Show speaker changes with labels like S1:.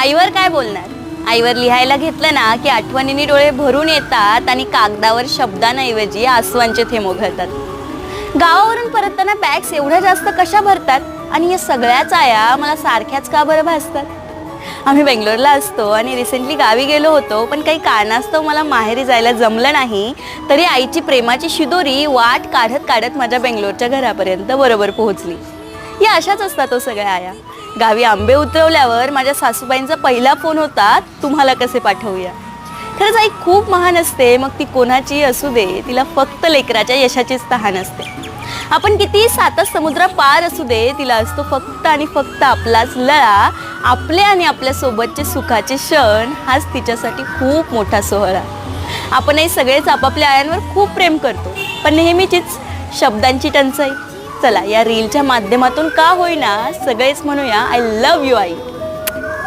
S1: आईवर काय बोलणार? आईवर लिहायला घेतलं ना की आठवणींनी डोळे भरून येतात आणि कागदावर शब्दांऐवजी आसवांचे थेंब घालतात गावावरून परतताना बॅग्स एवढ्या जास्त कशा भरतात? आणि या सगळ्याच आया मला सारख्याच का बरं भासतात? आम्ही बेंगलोरला असतो आणि रिसेंटली गावी गेलो होतो पण काही कारणास्तव मला माहेरी जायला जमलं नाही तरी आईची प्रेमाची शिदोरी वाट काढत काढत माझ्या बेंगलोरच्या घरापर्यंत बरोबर पोहोचली. या अशाच असतात तो सगळ्या आया. गावी आंबे उतरवल्यावर माझ्या सासूबाईंचा पहिला फोन होता तुम्हाला कसे पाठवूया? खरंच आई खूप महान असते मग ती कोणाची असू दे तिला फक्त लेकराच्या यशाचीच तहान असते. आपण किती सातच समुद्र पार असू दे तिला असतो फक्त आणि फक्त आपलाच लळा आपले आणि आपल्यासोबतचे सुखाचे क्षण हाच तिच्यासाठी खूप मोठा सोहळा. आपणही सगळेच आपापल्या आयांवर खूप प्रेम करतो पण नेहमीचीच शब्दांची टंचाई. चला या रीलच्या माध्यमातून का होईना सगळेच म्हणूया आय लव्ह यू आई.